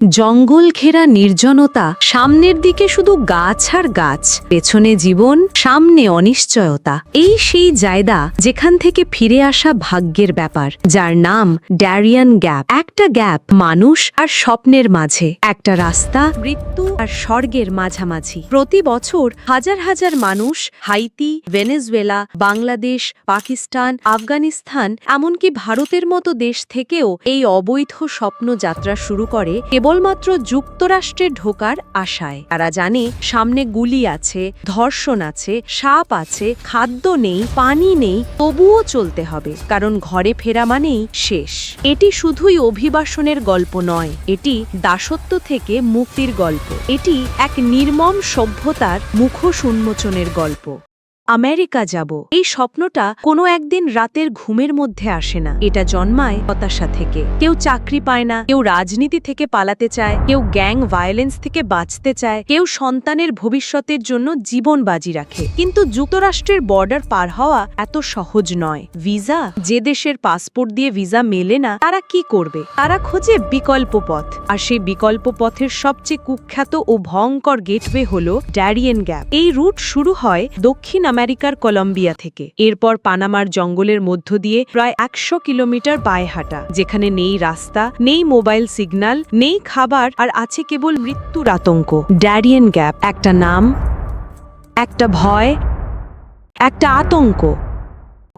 জঙ্গল ঘেরা নির্জনতা, সামনের দিকে শুধু গাছ আর গাছ, পেছনে জীবন, সামনে অনিশ্চয়তা। এই সেই জায়গা যেখান থেকে ফিরে আসা ভাগ্যের ব্যাপার, যার নাম ড্যারিয়ান গ্যাপ। একটা গ্যাপ মানুষ আর স্বপ্নের মাঝে, একটা রাস্তা, মৃত্যু আর স্বর্গের মাঝামাঝি। প্রতি বছর হাজার হাজার মানুষ হাইতি, ভেনেজুয়েলা, বাংলাদেশ, পাকিস্তান, আফগানিস্তান, এমনকি ভারতের মতো দেশ থেকেও এই অবৈধ স্বপ্ন যাত্রা শুরু করে কেবলমাত্র যুক্তরাষ্ট্রে ঢোকার আশায়। তারা জানে সামনে গুলি আছে, ধর্ষণ আছে, সাপ আছে, খাদ্য নেই, পানি নেই, তবুও চলতে হবে, কারণ ঘরে ফেরা মানেই শেষ। এটি শুধুই অভিবাসনের গল্প নয়, এটি দাসত্ব থেকে মুক্তির গল্প। এটি এক নির্মম সভ্যতার মুখোশ উন্মোচনের গল্প। আমেরিকা যাব। এই স্বপ্নটা কোনো একদিন রাতের ঘুমের মধ্যে আসে না। এটা জন্মায় হতাশা থেকে। কেউ চাকরি পায় না, কেউ রাজনীতি থেকে পালাতে চায়, কেউ গ্যাং ভায়োলেন্স থেকে বাঁচতে চায়, কেউ সন্তানের ভবিষ্যতের জন্য জীবন বাজি রাখে। কিন্তু যুক্তরাষ্ট্রের বর্ডার পার হওয়া এত সহজ নয়। ভিসা? যে দেশের পাসপোর্ট দিয়ে ভিসা মেলে না, তারা কি করবে? তারা খোঁজে বিকল্প পথ। আর সেই বিকল্প পথের সবচেয়ে কুখ্যাত ও ভয়ঙ্কর গেটওয়ে হল ড্যারিয়েন গ্যাপ। এই রুট শুরু হয় দক্ষিণ আমেরিকার কলম্বিয়া থেকে। এরপর পানামার জঙ্গলের মধ্য দিয়ে প্রায় একশো কিলোমিটার পায়ে হাঁটা, যেখানে নেই রাস্তা, নেই মোবাইল সিগন্যাল নেই খাবার আর আছে কেবল মৃত্যুর আতঙ্ক। ড্যারিয়েন গ্যাপ, একটা নাম, একটা ভয়, একটা আতঙ্ক।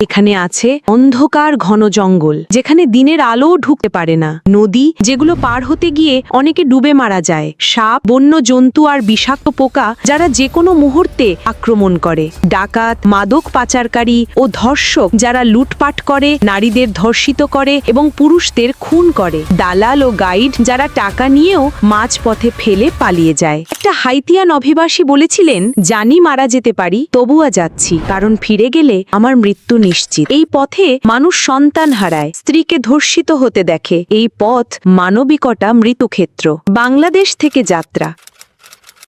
এখানে আছে অন্ধকার ঘন জঙ্গল, যেখানে দিনের আলো ঢুকতে পারে না। নদী, যেগুলো পার হতে গিয়ে অনেকে ডুবে মারা যায়। সাপ, বন্য জন্তু আর বিষাক্ত পোকা, যারা যে কোনো মুহূর্তে আক্রমণ করে। ডাকাত, মাদক পাচারকারী ও ধর্ষক যারা লুটপাট করে, নারীদের ধর্ষিত করে এবং পুরুষদের খুন করে। দালাল ও গাইড যারা টাকা নিয়েও মাঝপথে ফেলে পালিয়ে যায়। একটা হাইতিয়ান অভিবাসী বলেছিলেন জানি মারা যেতে পারি তবুয়া যাচ্ছি। কারণ ফিরে গেলে আমার মৃত্যু নিশ্চিত। এই পথে মানুষ সন্তান হারায়, স্ত্রীকে ধর্ষিত হতে দেখে। এই পথ মানবিকতা মৃতক্ষেত্র বাংলাদেশ থেকে যাত্রা।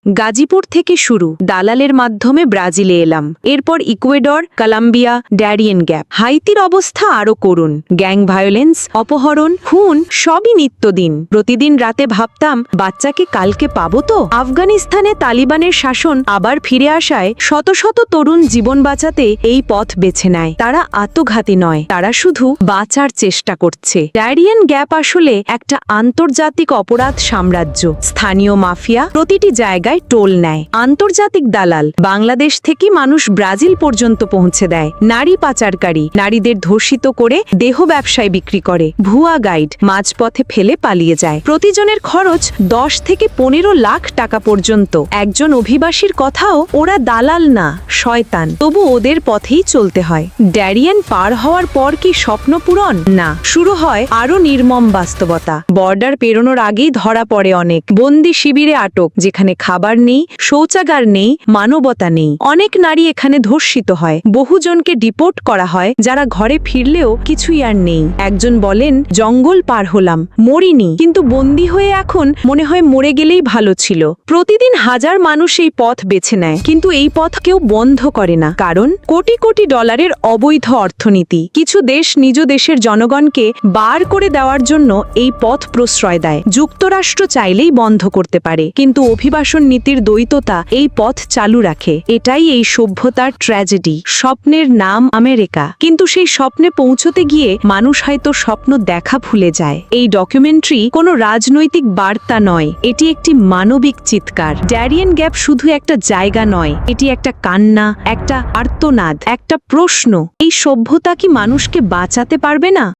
গাজীপুর থেকে শুরু দালালের মাধ্যমে ব্রাজিলে এলাম। এরপর ইকুয়েডর, কলাম্বিয়া, ড্যারিয়েন গ্যাপ। হাইতির অবস্থা আরও করুন গ্যাং ভায়োলেন্স, অপহরণ, খুন, সবই নিত্যদিন। প্রতিদিন রাতে ভাবতাম, বাচ্চাকে কালকে পাবো তো? আফগানিস্তানে তালিবানের শাসন আবার ফিরে আসায় শত শত তরুণ জীবন বাঁচাতে এই পথ বেছে নেয়। তারা আত্মঘাতী নয়, তারা শুধু বাঁচার চেষ্টা করছে। ড্যারিয়েন গ্যাপ আসলে একটা আন্তর্জাতিক অপরাধ সাম্রাজ্য। স্থানীয় মাফিয়া প্রতিটি জায়গায় টোল নেয়। আন্তর্জাতিক দালাল বাংলাদেশ থেকে মানুষ ব্রাজিল পর্যন্ত পৌঁছে দেয়। নারী পাচারকারী নারীদের ধর্ষিত করে দেহ ব্যবসায় বিক্রি করে। ভুয়া গাইড মাঝপথে ফেলে পালিয়ে যায়। প্রতিজনের খরচ দশ থেকে পনেরো লাখ টাকা পর্যন্ত। একজন অভিবাসীর কথাও ওরা দালাল না, শয়তান। তবু ওদের পথেই চলতে হয়। ড্যারিয়ান পার হওয়ার পর কি স্বপ্ন পূরণ? না। শুরু হয় আরও নির্মম বাস্তবতা। বর্ডার পেরোনোর আগেই ধরা পড়ে অনেক। বন্দি শিবিরে আটক, যেখানে খাবার নেই, শৌচাগার নেই, মানবতা নেই। অনেক নারী এখানে ধর্ষিত হয়। বহুজনকে ডিপোর্ট করা হয়, যারা ঘরে ফিরলেও কিছুই আর নেই। একজন বলেন, জঙ্গল পার হলাম, মরিনি। কিন্তু বন্দি হয়ে এখন মনে হয় মরে গেলেই ভালো ছিল। প্রতিদিন হাজার মানুষ এই পথ বেছে নেয়, কিন্তু এই পথ কেউ বন্ধ করে না। কারণ, কোটি কোটি ডলারের অবৈধ অর্থনীতি। কিছু দেশ নিজ দেশের জনগণকে বার করে দেওয়ার জন্য এই পথ প্রশ্রয় দেয়। যুক্তরাষ্ট্র চাইলেই বন্ধ করতে পারে, কিন্তু অভিবাসন নীতির দ্বৈততা এই পথ চালু রাখে। এটাই এই সভ্যতার ট্র্যাজেডি। স্বপ্নের নাম আমেরিকা। কিন্তু সেই স্বপ্নে পৌঁছতে গিয়ে মানুষ হয়তো স্বপ্ন দেখা ভুলে যায়। এই ডকুমেন্টারি কোনো রাজনৈতিক বার্তা নয়। এটি একটি মানবিক চিৎকার। ড্যারিয়ান গ্যাপ শুধু একটা জায়গা নয়। এটি একটা কান্না, একটা আর্তনাদ, একটা প্রশ্ন। এই সভ্যতা কি মানুষকে বাঁচাতে পারবে না?